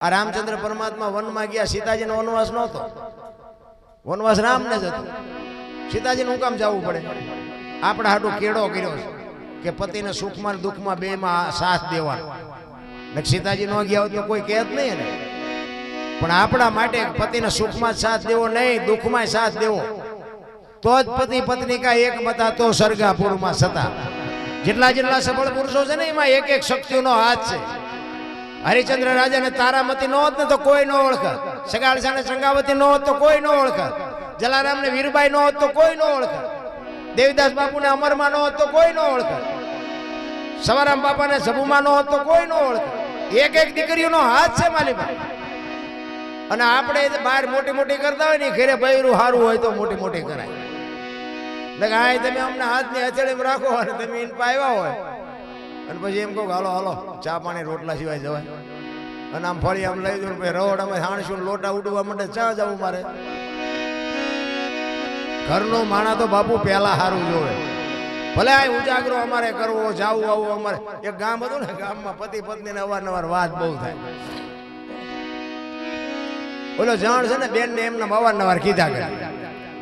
આ રામચંદ્ર પરમાત્મા વનમાં ગયા, સીતાજીનો વનવાસ નહોતો. વનવાસ રામને જ હતો. સીતાજીને હું કામ જવું પડે? આપણા હાટું કેળો કર્યો છે કે પતિને સુખમાં દુઃખમાં બેમાં સાથ દેવાનો. સીતાજી ન ગયા હોય તો કોઈ કહેત નહીં ને પણ આપણા માટે પતિને સુખમાં સાથ દેવો નહીં, દુઃખમાં સાથ દેવો. તો જ પતિ પત્ની કા એક મતા તો સરગાપુરમાં સતા. જેટલા જેટલા સફળ પુરુષો છે ને, એમાં એક એક શક્તિનો હાથ છે. હરિચંદ્ર રાજાને તારામતી નો હોત ને તો કોઈ ન ઓળખત. સગાળસાને સંગાવતી નો હોત તો કોઈ ન ઓળખત. જલારામને વીરબાઈ નો હોત તો કોઈ ન ઓળખત. દેવીદાસ બાપુને અમરમાં નો હોત તો કોઈ ન ઓળખત. સવારામ બાપાને સભુમાં નો હોત તો કોઈ ન ઓળખત. એક એક દીકરીઓનો હાથ છે માલીમાં. અને આપણે બહાર મોટી મોટી કરતા હોય ને ઘરે ભયરું સારું હોય તો મોટી મોટી કરાય. એટલે કે હા તમે અમને હાથની હથેળીમાં રાખો અને તમે ઇન પાવ્યા હોય. અને પછી એમ કહો હાલો હાલો, ચા પાણી રોટલા સિવાય જવાય. અને આમ ફળી આમ લઈ દઉં પછી રવડ અમે હાણશું લોટા ઉડવા માટે ચા જવું મારે. ઘરનો માણા તો બાપુ પહેલા સારું જોવે. ભલે આ ઉજાગરો અમારે કરવો, જાવું, આવું અમારે. એક ગામ હતું ને, ગામમાં પતિ પત્ની ને અવારનવાર વાત બહુ થાય. ઓલો જાણ છે ને બેન ને એમને અવારનવાર કીધા કરે.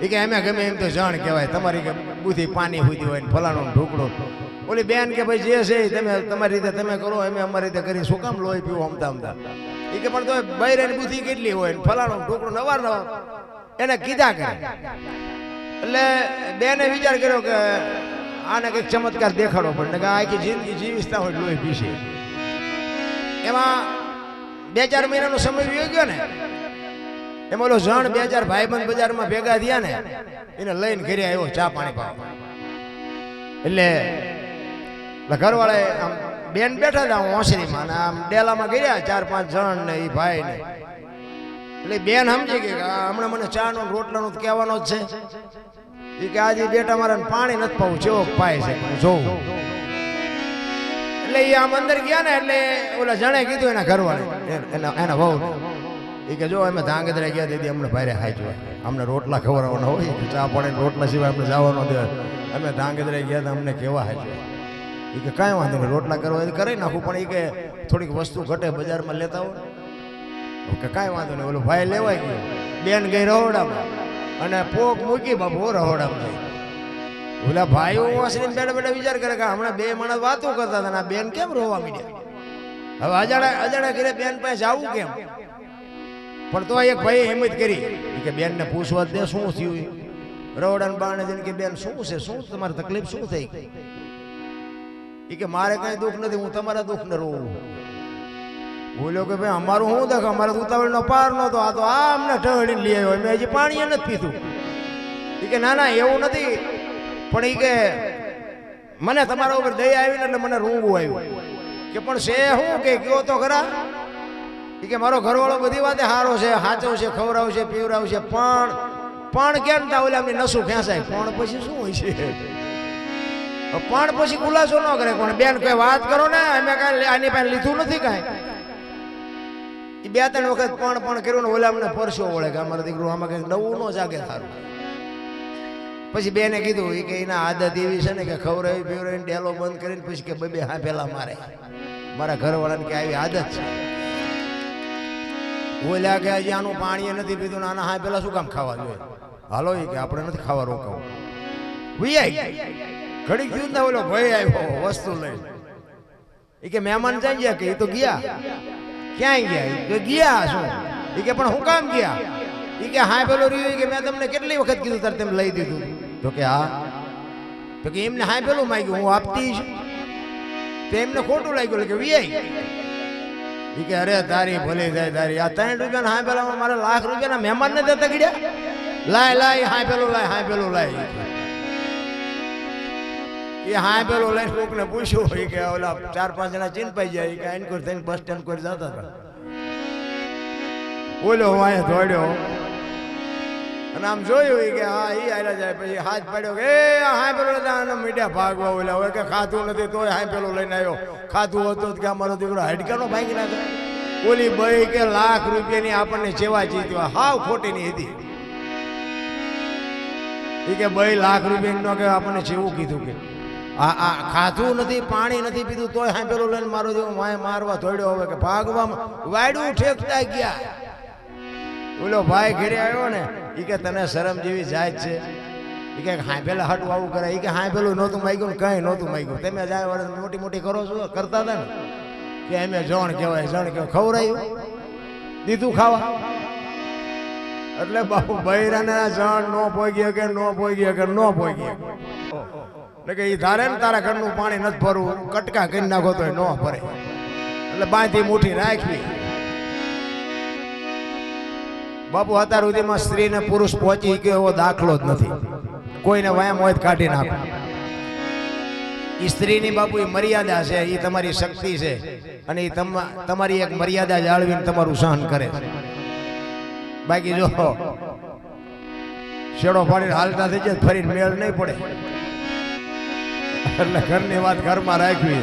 એ કે, અમે ગમે એમ તો જાણ કહેવાય. તમારી કે બુધી પાણી સુધી હોય ને ફલાણો ઢોકળો. ઓલી બેન કે ભાઈ જે છે તમે તમારી રીતે તમે કરો, અમે અમારી રીતે કરી શું કામ લોહી પીવો અમતા અમતા એ કે પણ તો બૈરાની બુદ્ધિ કેટલી હોય ફલાણો ઢોકળો નવાર નવાર એને કીધા કરે એટલે બેને વિચાર કર્યો કે આને કંઈક ચમત્કાર દેખાડો પણ કે આખી જિંદગી જીવિસતા હોય લોહી પીશે. એમાં બે ચાર મહિનાનો સમય વીયો ગયો ને, એમાં ઓલો જણ બે ચાર ભાઈબંધ બજારમાં ભેગા થયા ને, એને લઈને ઘરે આવ્યો ચા પાણી પાવા. એટલે એટલે ઘરવાળે આમ બેન બેઠા હતા ઓસરીમાં અને આમ ડેલામાં ગયા ચાર પાંચ જણ ને એ ભાઈ ને. એટલે બેન સમજી કે હમણાં મને ચા નો રોટલાનું કહેવાનો જ છે. એ કે આજે બેટા મારા પાણી નથી પાવું ચેવો પાય છે જોઉં. એટલે એ આમ અંદર ગયા ને, એટલે ઓલા જણે કીધું એના ઘરવાળે એના એના વહુ એ કે જો અમે ધાંગધ્રા ગયા, દીદી અમને ભારે હાચવા અમને રોટલા ખવડાવવાના હોય, ચા પાણી રોટલા સિવાય અમને જવાનો દે અમે ધાંગધ્રા ગયા તો અમને કેવા હાચવા એ કે કાંઈ વાંધો નહીં, રોટલા કરવા એ કરી નાખું, પણ એ કે થોડીક વસ્તુ ઘટે બજારમાં લેતા હોય. કે કાંઈ વાંધો નહીં, ઓલો ભાઈ લેવાય ગયો. બેન ગઈ રહોડામાં. અને પોક મૂકી બાપુ રહોડામાં જઈ ઓલા ભાઈઓ વાસરીને બેઠા બેઠા વિચાર કરે કે હમણાં બે માણસ વાતો કરતા હતા આ બેન કેમ રોવા મીડ્યા? હવે અજાડા અજાડા ઘરે બેન પાસે જવું કેમ? પણ તો એક ભાઈ હિંમત કરી. કે બેનને પૂછવા દે શું થયું રવડાન બાણે જઈને કે, બેન, શું છે? શું તમારી તકલીફ શું થઈ? ઈ કે મારે કઈ દુઃખ નથી, હું તમારા દુઃખ ને રોવું. બોલ્યો કે ભાઈ, અમારું શું દેખ અમારે ઉતાવળનો પાર નહોતો. આ તો આ અમને ઢળીને લઈ આવ્યો. મેં હજી પાણી નથી પીધું. એ કે ના ના, એવું નથી. પણ એ કે મને તમારા ઉપર દયા આવી ને એટલે મને રૂંગું આવ્યું. કે પણ છે શું કે કયો તો ખરા? એ કે મારો ઘરવાળો બધી વાતે સારો છે છે ખવડાવશે, પીવડાવશે. પણ પણ કેમ તા ઓલા નસું ખેંચાય? પણ પછી શું હોય છે? પણ પછી ખુલાસો ન કરે. પણ બેન કઈ વાત કરો ને, અમે કાંઈ આની પાસે લીધું નથી કાંઈ. એ બે ત્રણ વખત પણ પણ કર્યું ને ઓલા અમને પરસો વળે કે અમારા દીકરો આમાં કંઈક નવું ન જાગે સારું. પછી બેને કીધું એ કે એના આદત એવી છે ને કે ખવરાવી પીવરાવી ડેલો બંધ કરીને પછી કે બે બે હા પેલા મારે. મારા ઘરવાળાને કે આવી આદત છે. ઓલા કે હજી આનું પાણી નથી પીધું આના હા પેલા શું કામ ખાવા જોઈએ? હાલો એ કે આપણે નથી ખાવા રોકાવું. વિયાઈ ઘડીક ગયું ને ઓલો ભાઈ આવ્યો, વસ્તુ લઈ. એ કે મહેમાન જાય ગયા કે એ તો ગયા. ક્યાંય ગયા? કે ગયા શું એ કે પણ હું કામ ગયા? એ કે હા, પેલો રહ્યું કે મેં તમને કેટલી વખત કીધું, તારે તેમ લઈ દીધું. તો કે હા. તો કે એમને હા, પેલું માગ્યું, હું આપતી છું તો એમને ખોટું લાગ્યું કે વિયાઈ એ કે અરે, તારી ભલે જાય, તારી. આ ત્રણ રૂપિયા હા પેલા મારા લાખ રૂપિયાના મહેમાન ને દેતા ગીડ્યા લાય લાય, હા, પેલું લાય, હા, પેલું લાય. એ હા પેલું લઈને કોકને પૂછ્યું હોય કે ઓલા ચાર પાંચ જણા ચીનપાઈ જાય કે આઈન થઈને બસ સ્ટેન્ડ કોઈ જતા હતા. ઓલો હું અહીંયા દોડ્યો અને આમ જોયું કે હા એ આયલા જાય, પછી હાથ પાડ્યો કે, એ હા પેલો મીડિયા ભાગવા ઓલા હોય કે ખાતું નથી, તોય હા પેલો લઈને આવ્યો ખાતું હતું કે અમારો દીકરો હાડકાનો ભાગી નાખે. ઓલી બઈ કે લાખ રૂપિયાની આપણને સેવા જીતવા, હાવ ખોટીની હતી. એ કે ભાઈ લાખ રૂપિયાનો કે આપણને જેવું કીધું કે. આ આ, ખાધું નથી, પાણી નથી પીધું, તોય હા પેલું લઈને મારો જેવો માય મારવા થોડ્યો હવે કે ભાગવામાં વાયડું ઠેકતા ગયા. ઓલો ભાઈ ઘરે આવ્યો ને એ કે તને શરમ જેવી જાય છે. એ કે હા પેલા હટું આવું કરે એ કે હા પેલું નહોતું માગ્યું ને કઈ નહોતું માગ્યું. તમે જાય વડે મોટી મોટી કરો છો, કરતા હતા ને? કે એમે જણ કહેવાય જણ કહેવાય. ખવરાયું દીધું ખાવા. એટલે બાપુ બૈરાને જણ નો પોગી કે નો પોગી કે નો પોગી એટલે કે એ ધારે ને તારા ઘરનું પાણી નથી ભરવું, કટકા કરી નાખો તો ન ભરે. એટલે બાંધી મુઠ્ઠી રાખવી. બાપુ, અત્યાર સુધીમાં સ્ત્રી ને પુરુષ પહોંચી ગયો એવો દાખલો જ નથી. કોઈને વાયમ હોય કાઢી નાખો. એ સ્ત્રીની બાપુ એ મર્યાદા છે એ તમારી શક્તિ છે. અને એ તમારી એક મર્યાદા જાળવીને તમારું સહન કરે છે. બાકી જો, શેડો પાણી હાલતા થઈ જાય ફરીને મેળ નહીં પડે. એટલે ઘરની વાત ઘરમાં રાખવી.